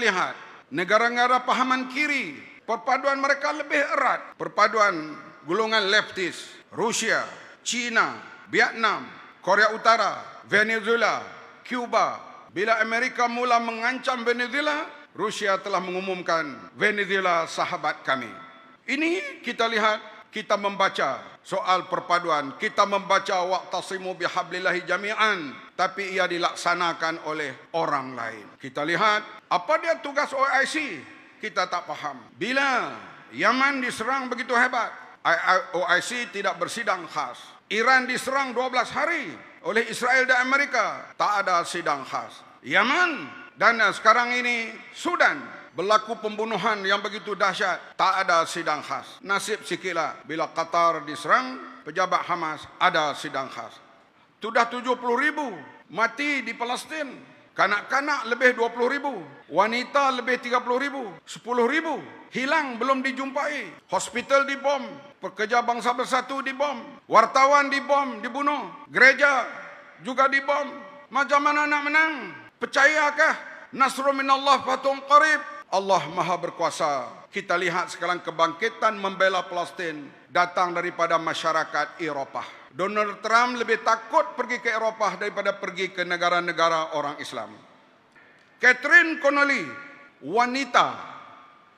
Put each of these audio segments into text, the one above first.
lihat negara-negara pahaman kiri, perpaduan mereka lebih erat. Perpaduan golongan leftis, Rusia, China, Vietnam, Korea Utara, Venezuela, Cuba. Bila Amerika mula mengancam Venezuela, Rusia telah mengumumkan Venezuela sahabat kami. Ini kita lihat, kita membaca soal perpaduan. Kita membaca waqtasimu bihablillahi jami'an. Tapi ia dilaksanakan oleh orang lain. Kita lihat, apa dia tugas OIC? Kita tak faham. Bila Yaman diserang begitu hebat, OIC tidak bersidang khas. Iran diserang 12 hari oleh Israel dan Amerika. Tak ada sidang khas. Yaman dan sekarang ini Sudan berlaku pembunuhan yang begitu dahsyat. Tak ada sidang khas. Nasib sikitlah bila Qatar diserang, pejabat Hamas ada sidang khas. Sudah 70 ribu mati di Palestin. Kanak-kanak lebih 20 ribu. Wanita lebih 30 ribu. 10 ribu. Hilang belum dijumpai. Hospital dibom. Pekerja bangsa bersatu dibom. Wartawan dibom, dibunuh. Gereja juga dibom. Macam mana nak menang? Percayakah? Nasrul minallah fatum qarib. Allah maha berkuasa. Kita lihat sekarang kebangkitan membela Palestin datang daripada masyarakat Eropah. Donald Trump lebih takut pergi ke Eropah daripada pergi ke negara-negara orang Islam. Catherine Connolly, wanita,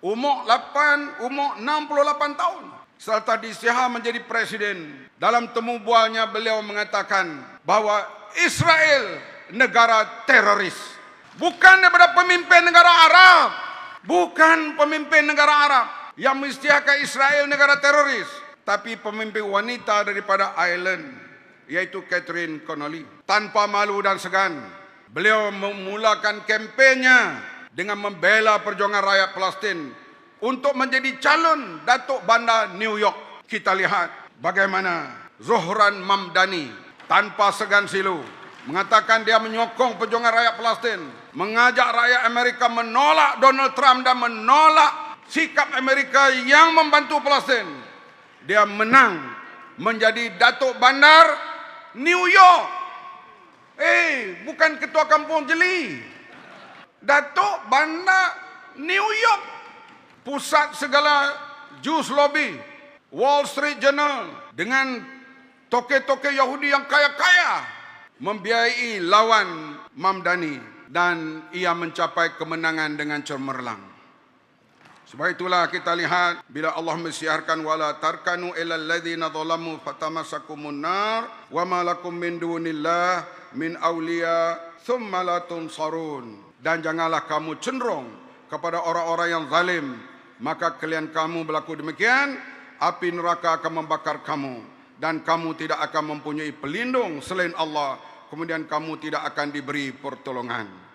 umur 8, umur 68 tahun. Serta disiha menjadi presiden. Dalam temu bualnya beliau mengatakan bahawa Israel negara teroris. Bukan daripada pemimpin negara Arab. Bukan pemimpin negara Arab yang mengisytiharkan Israel negara teroris tapi pemimpin wanita daripada Ireland yaitu Catherine Connolly. Tanpa malu dan segan beliau memulakan kempennya dengan membela perjuangan rakyat Palestin untuk menjadi calon Datuk Bandar New York. Kita lihat bagaimana Zohran Mamdani tanpa segan silu mengatakan dia menyokong perjuangan rakyat Palestin mengajak rakyat Amerika menolak Donald Trump dan menolak sikap Amerika yang membantu Palestin dia menang menjadi Datuk Bandar New York. Eh, bukan ketua kampung Jeli. Datuk Bandar New York. Pusat segala jus lobby. Wall Street Journal dengan toke-toke Yahudi yang kaya-kaya membiayai lawan Mamdani dan ia mencapai kemenangan dengan cemerlang. Sebab itulah kita lihat bila Allah mensiarkan wala tarkanu ila alladhina zalamu fatamassakumun nar wa ma lakum min dunillah min awliya thumma la tunsarun. Dan janganlah kamu cenderung kepada orang-orang yang zalim maka kalian kamu berlaku demikian api neraka akan membakar kamu dan kamu tidak akan mempunyai pelindung selain Allah. Kemudian kamu tidak akan diberi pertolongan